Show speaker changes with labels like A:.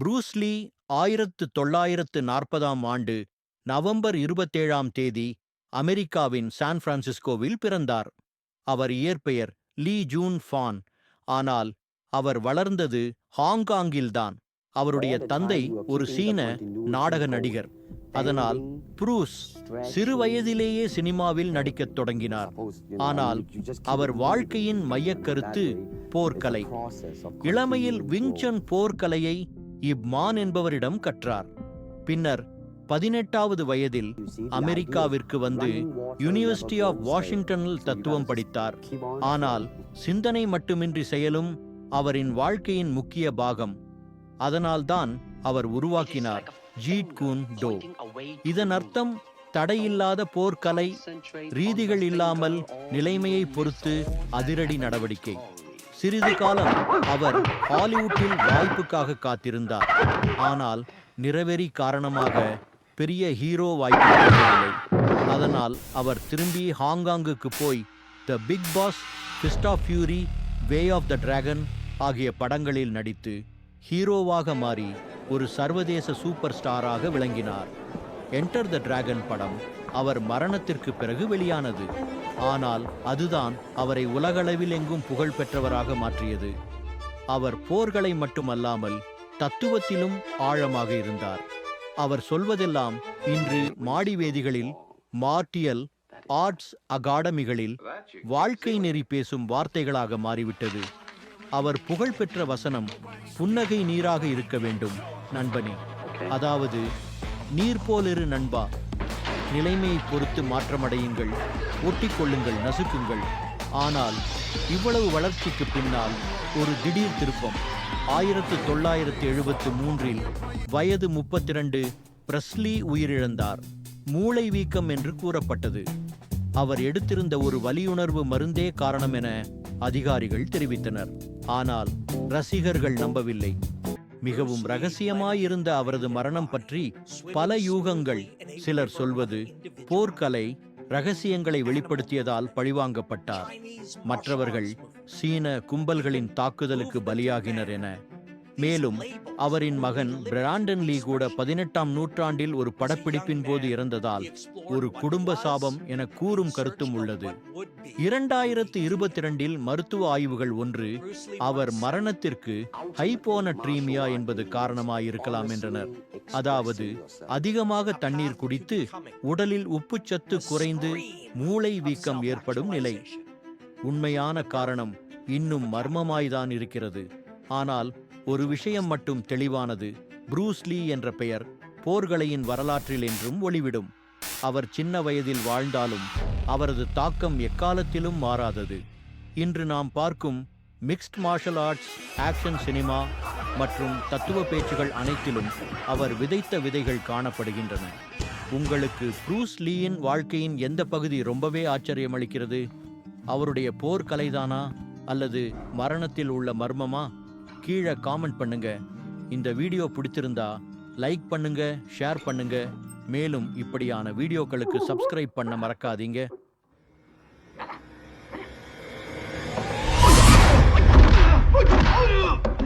A: Bruce Lee ஆயிரத்து தொள்ளாயிரத்து நாற்பதாம் ஆண்டு நவம்பர் இருபத்தேழாம் தேதி அமெரிக்காவின் சான் பிரான்சிஸ்கோவில் பிறந்தார். அவர் இயற்பெயர் லீ ஜூன் ஃபான். ஆனால் அவர் வளர்ந்தது ஹாங்காங்கில்தான். அவருடைய தந்தை ஒரு சீன நாடக நடிகர். அதனால் புரூஸ் சிறு வயதிலேயே சினிமாவில் நடிக்கத் தொடங்கினார். ஆனால் அவர் வாழ்க்கையின் மையக்கருத்து போர்க்கலை. இளமையில் விங்சன் போர்க்கலையை இப்மான் என்பவரிடம் கற்றார். பின்னர் பதினெட்டாவது வயதில் அமெரிக்காவிற்கு வந்து யுனிவர்சிட்டி ஆஃப் வாஷிங்டனில் தத்துவம் படித்தார். ஆனால் சிந்தனை மட்டுமின்றி செயலும் அவரின் வாழ்க்கையின் முக்கிய பாகம். அதனால்தான் அவர் உருவாக்கினார். Jeet Kune Do. இதன் அர்த்தம் தடையில்லாத போர்க்கலை ரீதிகள் இல்லாமல் நிலைமையை பொறுத்து அதிரடி நடவடிக்கை. சிறிது காலம் அவர் ஹாலிவுட்டில் வாய்ப்புக்காக காத்திருந்தார். ஆனால் நிறவெறி காரணமாக பெரிய ஹீரோ வாய்ப்பு கிடைக்கவில்லை. அதனால் அவர் திரும்பி ஹாங்காங்குக்கு போய் the big boss fist of fury way of the dragon ஆகிய படங்களில் நடித்து ஹீரோவாக மாறி ஒரு சர்வதேச சூப்பர் ஸ்டாராக விளங்கினார். என்டர் த டிராகன் படம் அவர் மரணத்திற்கு பிறகு வெளியானது. ஆனால் அதுதான் அவரை உலகளவில் எங்கும் புகழ் பெற்றவராக மாற்றியது. அவர் போர்களை மட்டுமல்லாமல் தத்துவத்திலும் ஆழமாக இருந்தார். அவர் சொல்வதெல்லாம் இன்று மாடிவேதிகளில் மார்டியல் ஆர்ட்ஸ் அகாடமிகளில் வாழ்க்கை நெறி பேசும் வார்த்தைகளாக மாறிவிட்டது. அவர் புகழ்பெற்ற வசனம் புன்னகை நீராக இருக்க வேண்டும் நண்பனே. அதாவது நீர் போலிரு நண்பா நிலைமையை பொறுத்து மாற்றமடையுங்கள் ஒட்டிக்கொள்ளுங்கள் நசுக்குங்கள். ஆனால் இவ்வளவு வளர்ச்சிக்கு பின்னால் ஒரு திடீர் திருப்பம். ஆயிரத்து தொள்ளாயிரத்து எழுபத்து மூன்றில் வயது முப்பத்தி ரெண்டு பிரஸ்லி உயிரிழந்தார். மூளை வீக்கம் என்று கூறப்பட்டது. அவர் எடுத்திருந்த ஒரு வலியுணர்வு மருந்தே காரணம் என அதிகாரிகள் தெரிவித்தனர். ஆனால் ரசிகர்கள் நம்பவில்லை. மிகவும் ரகசியமாயிருந்த அவரது மரணம் பற்றி பல யூகங்கள் சிலர் சொல்வது போர்க்கலை ரகசியங்களை வெளிப்படுத்தியதால் பழிவாங்கப்பட்டார். மற்றவர்கள் சீன கும்பல்களின் தாக்குதலுக்கு பலியாகினர் என மேலும் அவரின் மகன் பிராண்டன் லீ கூட பதினெட்டாம் நூற்றாண்டில் ஒரு படப்பிடிப்பின் போது இறந்ததால் ஒரு குடும்ப சாபம் என கூறும் கருத்தும் உள்ளது. இரண்டாயிரத்து இருபத்தி இரண்டில் மருத்துவ ஆய்வுகள் ஒன்று அவர் மரணத்திற்கு ஹைபோனட்ரீமியா என்பது காரணமாயிருக்கலாம் என்றனர். அதாவது அதிகமாக தண்ணீர் குடித்து உடலில் உப்புச்சத்து குறைந்து மூளை வீக்கம் ஏற்படும் நிலை. உண்மையான காரணம் இன்னும் மர்மமாய்தான் இருக்கிறது. ஆனால் ஒரு விஷயம் மட்டும் தெளிவானது புரூஸ்லி என்ற பெயர் போர்களையின் வரலாற்றில் என்றும் ஒளிவிடும். அவர் சின்ன வயதில் வாழ்ந்தாலும் அவரது தாக்கம் எக்காலத்திலும் மாறாதது. இன்று நாம் பார்க்கும் mixed martial arts action cinema மற்றும் தத்துவ பேச்சுகள் அனைத்திலும் அவர் விதைத்த விதைகள் காணப்படுகின்றன. உங்களுக்கு ப்ரூஸ் லீயின் வாழ்க்கையின் எந்த பகுதி ரொம்பவே ஆச்சரியமளிக்கிறது? அவருடைய போர்க்கலைதானா? அல்லது மரணத்தில் உள்ள மர்மமா? கீழே காமெண்ட் பண்ணுங்க. இந்த வீடியோ பிடிச்சிருந்தா லைக் பண்ணுங்க ஷேர் பண்ணுங்க. மேலும் இப்படியான வீடியோக்களுக்கு சப்ஸ்கிரைப் பண்ண மறக்காதீங்க.
B: Oh,